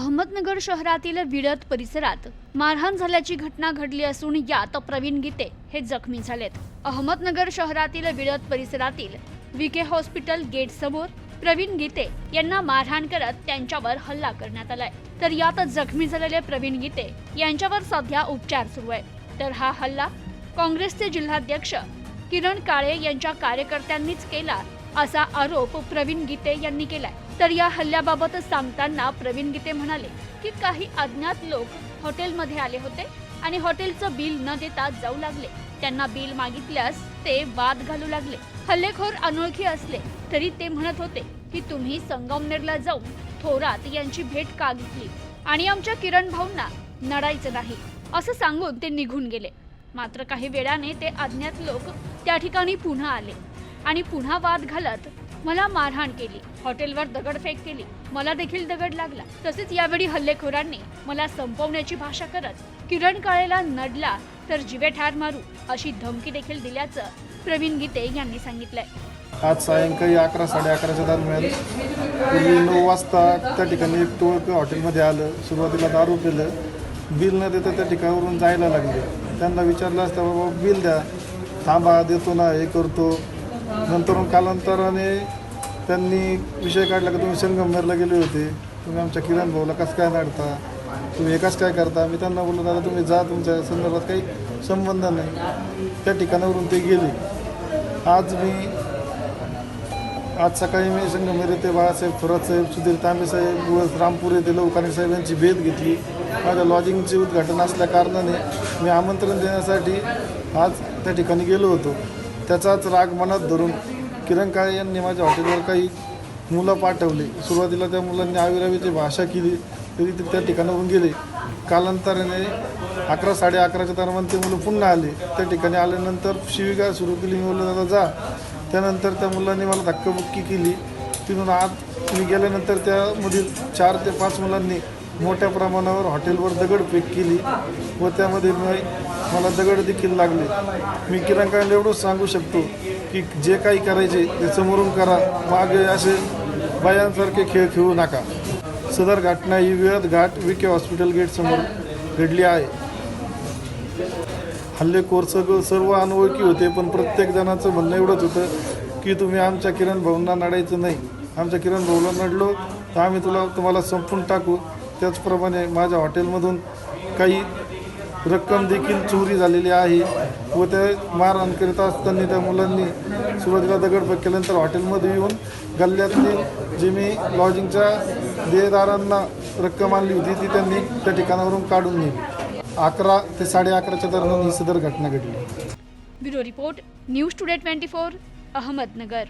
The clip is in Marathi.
अहमदनगर शहरातील विडत परिसरात मारहाण झाल्याची घटना घडली असून यात प्रवीण गीते हे जखमी झालेत. अहमदनगर शहरातील विडत परिसरातील विके हॉस्पिटल गेट समोर प्रवीण गीते यांना मारहाण करत त्यांच्यावर हल्ला करण्यात आलाय. तर यात जखमी झालेले प्रवीण गीते यांच्यावर सध्या उपचार सुरू आहे तर हा हल्ला काँग्रेसचे जिल्हाध्यक्ष किरण काळे यांच्या कार्यकर्त्यांनीच केला असा आरोप प्रवीण गीते यांनी केलाय. तर या हल्ल्याबाबत सांगताना प्रवीण गीते म्हणाले की काही अज्ञात लोक हॉटेलमध्ये आले होते आणि हॉटेलचं बिल न देता जाऊ लागले. त्यांना बिल मागितल्यास ते वाद घालू लागले. हल्लेखोर अनोळखी असले तरी ते म्हणत होते की तुम्ही संगमनेरला जाऊन थोरात यांची भेट का घेतली? आणि आमच्या किरण भाऊंना नडायचं नाही असं सांगून ते निघून गेले. मात्र काही वेळाने ते अज्ञात लोक त्या ठिकाणी पुन्हा आले आणि पुन्हा वाद घालत मला मारहाण केली. हॉटेलवर दगडफेक केली. मला देखील दगड लागला. तसेच यावेळी हल्लेखोरांनी मला संपवण्याची भाषा करत किरण काळेला नडला तर जिवे ठार मारू अशी धमकी देखील दिल्याचं प्रवीण गीते यांनी सांगितलंय. आज सायंकाळी अकरा साडे अकराच्या दरम्यान पूर्वी नऊ वाजता त्या ठिकाणी एक टोळकं हॉटेलमध्ये आलं सुरुवातीला दारू पिलं बिल न देता त्या ठिकाणावरून जायला लागले. त्यांना विचारलं असतं बाबा बिल द्या. थांबा देतो ना हे करतो. नंतर कालांतराने त्यांनी विषय काढला की तुम्ही संगमनेरला गेले होते. तुम्ही आमच्या किरण भाऊला कसं काय नाडता? तुम्ही एकाच काय करता? मी त्यांना बोललो दादा तुम्ही जा तुमच्या संदर्भात काही संबंध नाही. त्या ठिकाणावरून ते गेले. आज मी आज सकाळी मी संगमेर येथे बाळासाहेब थोरात साहेब सुधीर तांबेसाहेब व रामपूर येथे लवकाने साहेब यांची भेट घेतली. माझ्या लॉजिंगचे उद्घाटन असल्या कारणाने मी आमंत्रण देण्यासाठी आज त्या ठिकाणी गेलो होतो. त्याचाच राग मनात धरून किरण काळे यांनी माझ्या हॉटेलवर काही मुलं पाठवली. सुरुवातीला त्या मुलांनी आविरावीची भाषा केली तरी ते त्या ठिकाणावरून गेले. कालांतराने अकरा साडे अकराच्या दरम्यान ते मुलं पुन्हा आले. त्या ठिकाणी आल्यानंतर शिविका सुरू केली मी बोललं दादा जा. त्यानंतर त्या मुलांनी मला धक्काबुक्की केली. तिथून आत मी गेल्यानंतर त्यामधील चार ते पाच मुलांनी मोठ्या प्रमाणावर हॉटेलवर दगडफेक केली व त्यामध्ये मी मला दगड देखील लागले. मी किरणकांना एवढंच सांगू शकतो की जे काही करायचे ते समोरून करा. मागे असे बायांसारखे खेळ खेळू नका. सदर घटना ही विळद घाट विके हॉस्पिटल गेट समोर घडली आहे. हल्लेखोर सगळं सर्व अनोळखी होते पण प्रत्येक जणाचं म्हणणं एवढंच होतं की तुम्ही आमच्या किरण भाऊंना नडायचं नाही. आमच्या किरण भाऊला नडलो तर आम्ही तुला तुम्हाला संपून टाकू. त्याचप्रमाणे माझ्या हॉटेलमधून काही रक्कम देखील चोरी झालेली आहे व ते मारहाण करीत असताना त्या मुलांनी सुरुवातीला दगडफेक केल्यानंतर हॉटेलमध्ये येऊन गल्ल्यातली जी मी लॉजिंगच्या देदारांना रक्कम आणली होती ती त्यांनी त्या ठिकाणावरून काढून नेली. अकरा ते साडे अकराच्या दरम्यान ही सदर घटना घडली. Bureau report news today twenty four Ahmednagar.